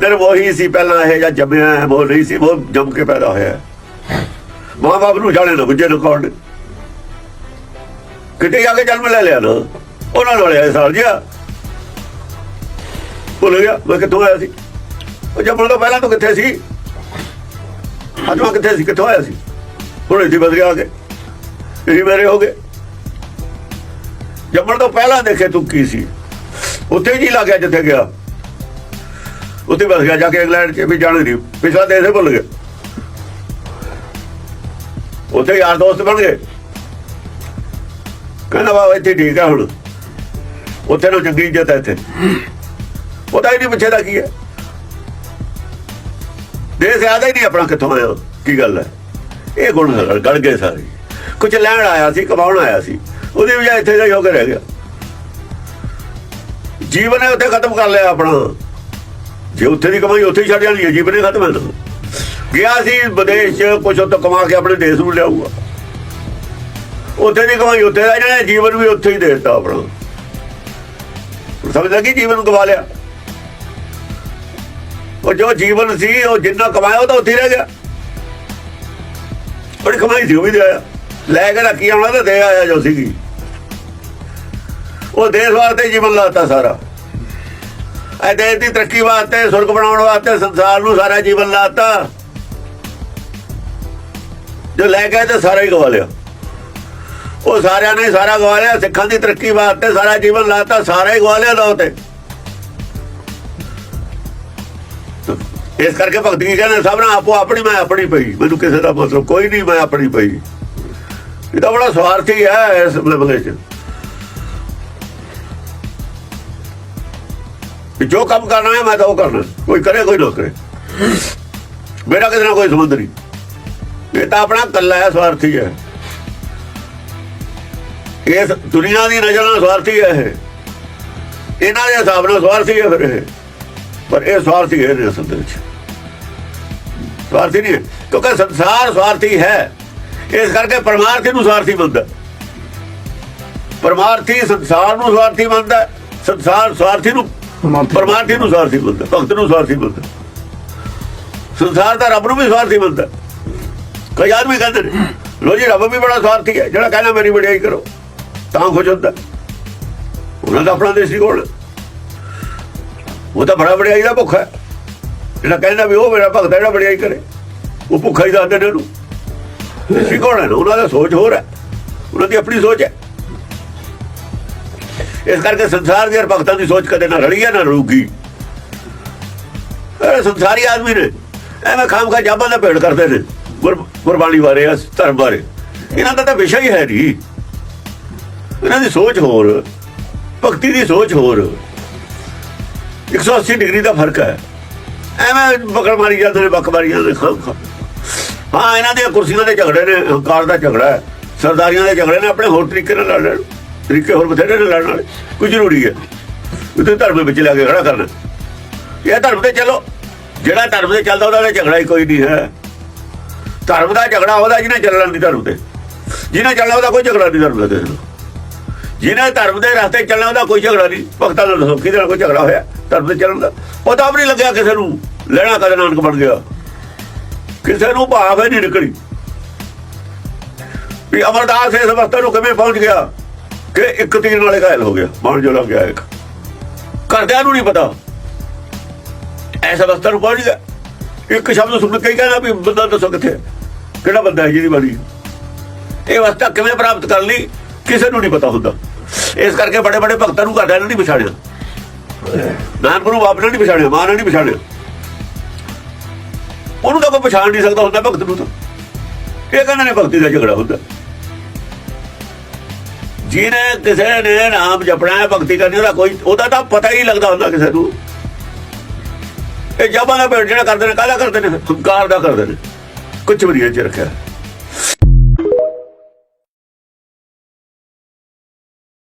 ਨਿਰਮੋਹੀ ਸੀ ਪਹਿਲਾਂ ਇਹ ਜਾਂ ਜੰਮਿਆ ਹੈ ਉਹ ਨਹੀਂ ਸੀ ਉਹ ਜੰਮ ਕੇ ਪੈਦਾ ਹੋਇਆ ਮਾਂ ਬਾਪ ਨੂੰ ਜਾਣੇ ਨਾ ਬੁੱਝੇ ਨੂੰ ਕੌਣ। ਕਿਤੇ ਜਾ ਕੇ ਜਨਮ ਲੈ ਲਿਆ ਨਾ, ਉਹਨਾਂ ਨਾਲ ਲਿਆ ਸਾਲ ਜਿਆ ਭੁੱਲ ਗਿਆ, ਮੈਂ ਕਿੱਥੋਂ ਆਇਆ ਸੀ? ਉਹ ਜੰਮਣ ਤੋਂ ਪਹਿਲਾਂ ਤੂੰ ਕਿੱਥੇ ਸੀ? ਅੱਜ ਮੈਂ ਕਿੱਥੇ ਸੀ, ਕਿੱਥੋਂ ਆਇਆ ਸੀ? ਹੁਣ ਇੱਥੇ ਬਦਲ ਗਿਆ ਆ ਕੇ ਇਹ ਮੇਰੇ ਹੋ ਗਏ। ਜੰਮਣ ਤੋਂ ਪਹਿਲਾਂ ਦੇਖੇ ਤੂੰ ਕੀ ਸੀ? ਉੱਥੇ ਜੀ ਲੱਗ ਗਿਆ ਜਿੱਥੇ ਗਿਆ। ਉੱਥੇ ਬਸ ਗਿਆ ਜਾ ਕੇ ਇੰਗਲੈਂਡ 'ਚ, ਵੀ ਜਾਣ ਨਹੀਂ ਪਿਛਲਾ ਦੇਸ਼ ਭੁੱਲ ਗਏ। ਉੱਥੇ ਯਾਰ ਦੋਸਤ ਬਣ ਗਏ। ਕਹਿੰਦਾ ਬਾਬਾ ਇੱਥੇ ਠੀਕ ਆ ਹੁਣ। ਉੱਥੇ ਨੂੰ ਚੰਗੀ ਇੱਜ਼ਤ ਹੈ ਇੱਥੇ। ਪਤਾ ਹੀ ਨਹੀਂ ਪਿੱਛੇ ਦਾ ਕੀ ਹੈ। ਦੇਸ਼ ਆਦਾ ਹੀ ਨਹੀਂ ਆਪਣਾ ਕਿੱਥੋਂ ਆਇਆ, ਕੀ ਗੱਲ ਹੈ। ਇਹ ਗੁਣ ਗੜ- ਗਏ ਸਾਰੇ। ਕੁਝ ਲੈਣ ਆਇਆ ਸੀ, ਕਮਾਉਣ ਆਇਆ ਸੀ। ਉਹਦੀ ਵਜ੍ਹਾ ਇੱਥੇ ਦਾ ਯੋਗ ਰਹਿ ਗਿਆ। ਜੀਵਨ ਨੇ ਉੱਥੇ ਖਤਮ ਕਰ ਲਿਆ ਆਪਣਾ। ਜੇ ਉੱਥੇ ਦੀ ਕਮਾਈ ਉੱਥੇ ਹੀ ਛੱਡ ਜਾਣੀ ਹੈ, ਜੀਵਨ ਹੀ ਖਤਮ ਹੈ ਗਿਆ ਸੀ ਵਿਦੇਸ਼ ਚ ਕੁਝ ਉੱਥੇ ਕਮਾ ਕੇ ਆਪਣੇ ਦੇਸ਼ ਨੂੰ ਲਿਆਊਗਾ। ਉੱਥੇ ਦੀ ਕਮਾਈ ਉੱਥੇ ਦਾ ਜਾਣਾ ਜੀਵਨ ਵੀ ਉੱਥੇ ਹੀ ਦੇਤਾ ਦਿੱਤਾ ਆਪਣਾ। ਸਮਝ ਲੱਗੀ ਜੀਵਨ ਗਵਾ ਲਿਆ। ਉਹ ਜੋ ਜੀਵਨ ਸੀ, ਉਹ ਜਿੰਨਾ ਕਮਾਇਆ ਉਹ ਤਾਂ ਉੱਥੇ ਰਹਿ ਗਿਆ। ਬੜੀ ਕਮਾਈ ਸੀ, ਉਹ ਵੀ ਦੇ ਆਇਆ। ਲੈ ਕੇ ਰੱਖੀ, ਆਉਣਾ ਤਾਂ ਦੇ ਆਇਆ ਜੋ ਸੀਗੀ। ਉਹ ਦੇਸ਼ ਵਾਸਤੇ ਜੀਵਨ ਲਾਤਾ ਸਾਰਾ। ਇਹ ਦੇਸ਼ ਦੀ ਤਰੱਕੀ ਵਾਸਤੇ, ਸੁਰਗ ਬਣਾਉਣ ਵਾਸਤੇ ਸੰਸਾਰ ਨੂੰ ਸਾਰਾ ਜੀਵਨ ਲਾਤਾ। ਜੋ ਲੈ ਗਏ ਤੇ ਸਾਰਾ ਹੀ ਗਵਾ ਲਿਆ। ਉਹ ਸਾਰਿਆਂ ਨੇ ਸਾਰਾ ਗਵਾ ਲਿਆ, ਸਿੱਖਾਂ ਦੀ ਤਰੱਕੀ ਵਾਸਤੇ ਸਾਰਾ ਜੀਵਨ ਲਾਤਾ, ਸਾਰਾ ਹੀ ਗਵਾ ਲਿਆ ਲੋ ਤੇ। ਇਸ ਕਰਕੇ ਭਗਤੀ ਕੀ ਕਹਿੰਦੇ, ਸਭ ਨਾਲ ਆਪੋ ਆਪਣੀ, ਮੈਂ ਆਪਣੀ ਪਈ। ਮੈਨੂੰ ਕਿਸੇ ਦਾ ਮਤਲਬ ਕੋਈ ਨਹੀਂ, ਮੈਂ ਆਪਣੀ ਪਈ। ਇਹ ਤਾਂ ਬੜਾ ਸਵਾਰਥੀ ਹੈ ਇਸ ਮਤਲਬ ਚ। ਜੋ ਕੰਮ ਕਰਨਾ ਹੈ ਮੈਂ ਤਾਂ ਉਹ ਕਰਨਾ। ਕੋਈ ਕਰੇ, ਕੋਈ ਨਾ ਕਰੇ। ਮੇਰਾ ਕਿਸੇ ਨਾਲ ਕੋਈ ਸੰਬੰਧ ਨਹੀਂ। ਇਹ ਤਾਂ ਆਪਣਾ ਕੱਲਾ ਹੈ, ਸਵਾਰਥੀ ਹੈ। ਇਸ ਦੁਨੀਆ ਦੀ ਨਜ਼ਰ ਨਾਲ ਸਵਾਰਥੀ ਹੈ ਇਹ। ਇਹਨਾਂ ਦੇ ਹਿਸਾਬ ਨਾਲ ਸਵਾਰਥੀ ਹੈ ਫਿਰ ਇਹ। ਪਰ ਇਹ ਸਵਾਰਥੀ ਹੈ ਅਸਲ ਦੇ ਵਿੱਚ। ਸਵਾਰਥੀ ਨਹੀਂ ਕਿਉਂਕਿ ਸੰਸਾਰ ਸਵਾਰਥੀ ਹੈ। ਇਸ ਕਰਕੇ ਪਰਮਾਰਥੀ ਨੂੰ ਸਵਾਰਥੀ ਮੰਨਦਾ ਪਰਮਾਰਥੀ ਸੰਸਾਰ ਨੂੰ ਸਵਾਰਥੀ ਮੰਨਦਾ ਸੰਸਾਰ ਸਵਾਰਥੀ ਨੂੰ ਪਰਮਾਰਥੀ ਨੂੰ ਸਵਾਰਥੀ ਮੰਨਦਾ ਭਗਤ ਨੂੰ ਸਵਾਰਥੀ ਮੰਨਦਾ ਸੰਸਾਰ ਦਾ ਰੱਬ ਨੂੰ ਵੀ ਸਵਾਰਥੀ ਮੰਨਦਾ ਕਈ ਆਦਮੀ ਕਹਿੰਦੇ ਨੇ ਲੋ ਜੀ ਰੱਬ ਵੀ ਬੜਾ ਸਵਾਰਥੀ ਹੈ ਜਿਹੜਾ ਕਹਿੰਦਾ ਮੇਰੀ ਵਡਿਆਈ ਕਰੋ ਤਾਂ ਖੁਸ਼ ਹੁੰਦਾ। ਉਹਨਾਂ ਦਾ ਆਪਣਾ ਦੇਸੀ ਕੋਲ ਉਹ ਤਾਂ ਬੜਾ ਵਡਿਆਈ ਦਾ ਭੁੱਖਾ ਹੈ। ਜਿਹੜਾ ਕਹਿੰਦਾ ਵੀ ਉਹ ਮੇਰਾ ਭਗਤ ਹੈ ਜਿਹੜਾ ਵਡਿਆਈ ਕਰੇ ਉਹ ਭੁੱਖਾ ਹੀ ਦੱਸਦੇ ਨੇ ਉਹਨੂੰ। ਦੇਸੀ ਕੋਲ ਹੈ ਨਾ, ਉਹਨਾਂ ਦਾ ਸੋਚ ਹੋਰ ਹੈ। ਉਹਨਾਂ ਦੀ ਆਪਣੀ ਸੋਚ ਹੈ। ਇਸ ਕਰਕੇ ਸੰਸਾਰ ਦੇ ਭਗਤਾਂ ਦੀ ਸੋਚ ਕਦੇ ਨਾ ਰਲੀ ਹੈ ਨਾ ਰੂਗੀ ਇਹ ਸੰਸਾਰੀ ਆਦਮੀ ਨੇ, ਐਵੇਂ ਖਾਮ ਖਾ ਜਾਬਾਂ ਦਾ ਭੇੜ ਕਰਦੇ ਨੇ ਗੁਰਬਾਣੀ ਬਾਰੇ ਧਰਮ ਬਾਰੇ। ਇਹਨਾਂ ਦਾ ਤਾਂ ਵਿਸ਼ਾ ਹੀ ਹੈ ਨਹੀਂ ਇਹਨਾਂ ਦੀ ਸੋਚ ਹੋਰ, ਭਗਤੀ ਦੀ ਸੋਚ ਹੋਰ। 180 ਡਿਗਰੀ ਦਾ ਫ਼ਰਕ ਹੈ। ਐਵੇਂ ਬਕਰ ਮਾਰੀ ਜਾਂਦੇ ਨੇ, ਬੱਕ ਮਾਰੀ ਜਾਂਦੇ ਨੇ, ਖਾਮ ਖਾ। ਹਾਂ, ਇਹਨਾਂ ਦੀਆਂ ਕੁਰਸੀਆਂ ਦੇ ਝਗੜੇ ਨੇ, ਹੰਕਾਰ ਦਾ ਝਗੜਾ ਹੈ। ਸਰਦਾਰੀਆਂ ਦੇ ਝਗੜੇ ਨੇ, ਆਪਣੇ ਹੋਰ ਤਰੀਕੇ ਨਾਲ ਲੜ ਲੈਣ ਤਰੀਕੇ ਹੋਰ ਬਥੇਰੇ ਨੇ ਲੜਨ ਵਾਲੇ, ਕੋਈ ਜ਼ਰੂਰੀ ਹੈ। ਉਤੇ ਧਰਮ ਵਿੱਚ ਲਿਆ ਕੇ ਖੜਾ ਕਰਨਾ। ਇਹ ਧਰਮ ਤੇ ਚਲੋ। ਜਿਹੜਾ ਧਰਮ ਤੇ ਚੱਲਦਾ, ਉਹਦਾ ਨਾਲ ਝਗੜਾ ਹੀ ਕੋਈ ਨਹੀਂ ਹੈ। ਧਰਮ ਦਾ ਝਗੜਾ ਉਹਦਾ, ਜਿਹਨੇ ਚੱਲਣ ਦੀ ਧਰਮ ਤੇ। ਜਿਹਨੇ ਚੱਲਣਾ, ਉਹਦਾ ਕੋਈ ਝਗੜਾ ਨਹੀਂ ਧਰਮ ਦਾ। ਕਿਸੇ ਨਾਲ ਜਿਹਨੇ ਧਰਮ ਦੇ ਰਸਤੇ ਚੱਲਣਾ, ਉਹਦਾ ਕੋਈ ਝਗੜਾ ਨਹੀਂ। ਭਗਤਾਂ ਨਾਲ ਦੱਸੋ ਕਿਹਦੇ ਨਾਲ ਕੋਈ ਝਗੜਾ ਹੋਇਆ ਧਰਮ ਤੇ ਚੱਲਣ ਦਾ। ਪਤਾ ਵੀ ਨਹੀਂ ਲੱਗਿਆ ਕਿਸੇ ਨੂੰ। ਲੈਣਾ ਕਦੇ ਨਾਨਕ ਬਣ ਗਿਆ। ਕਿਸੇ ਨੂੰ ਭਾਵ ਹੀ ਨਹੀਂ ਨਿਕਲੀ। ਵੀ ਅਮਰਦਾਸ ਇਸ ਅਵਸਥਾ ਨੂੰ ਕਿਵੇਂ ਪਹੁੰਚ ਗਿਆ? ਕਿ ਇੱਕ ਤੀਰ ਨਾਲੇ ਘਾਇਲ ਹੋ ਗਿਆ ਬਣ ਜੋ ਗਿਆ ਇੱਕ। ਘਰਦਿਆਂ ਨੂੰ ਨਹੀਂ ਪਤਾ। ਐਸਾ ਅਵਸਥਾ ਨੂੰ ਪਹੁੰਚ ਗਿਆ। ਇੱਕ ਸ਼ਬਦ ਸੁਣ ਕੇ ਹੀ ਕਹਿੰਦਾ ਵੀ ਬੰਦਾ ਦੱਸੋ ਕਿੱਥੇ, ਕਿਹੜਾ ਬੰਦਾ ਹੈ ਜਿਹਦੀ ਬਾਣੀ ਇਹ ਅਵਸਥਾ ਕਿਵੇਂ ਪ੍ਰਾਪਤ ਕਰ ਲਈ ਕਿਸੇ ਨੂੰ ਨਹੀਂ ਪਤਾ ਹੁੰਦਾ। ਇਸ ਕਰਕੇ ਬੜੇ ਬੜੇ ਭਗਤਾਂ ਨੂੰ ਘਰਦਿਆਂ ਨੇ ਨਹੀਂ ਪਛਾਣਿਆ। ਨਾਨਕ ਨੂੰ ਬਾਪ ਨੇ ਨਹੀਂ ਪਛਾਣਿਆ, ਮਾਂ ਨੇ ਨਹੀਂ ਪਛਾਣਿਆ। ਉਹਨੂੰ ਤਾਂ ਕੋਈ ਪਛਾਣ ਨਹੀਂ ਸਕਦਾ ਹੁੰਦਾ ਭਗਤ ਨੂੰ ਤਾਂ। ਇਹ ਕਹਿੰਦੇ ਨੇ ਭਗਤੀ ਦਾ ਝਗੜਾ ਹੁੰਦਾ। ਜਿਹਨੇ ਕਿਸੇ ਨੇ ਨਾਮ ਜਪਣਾ ਹੈ, ਭਗਤੀ ਕਰਨੀ, ਉਹਦਾ ਕੋਈ ਉਹਦਾ ਤਾਂ ਪਤਾ ਹੀ ਲੱਗਦਾ ਹੁੰਦਾ ਕਿਸੇ ਨੂੰ। ਇਹ ਜਬਾਂ ਦਾ ਭੇਡ ਜਿਹੜਾ ਕਰਦੇ ਨੇ, ਕਾਹਦਾ ਕਰਦੇ ਨੇ? ਹੰਕਾਰ ਦਾ ਕਰਦੇ ਨੇ। ਕੁਝ ਵੀ ਨਹੀਂ ਚ ਰੱਖਿਆ।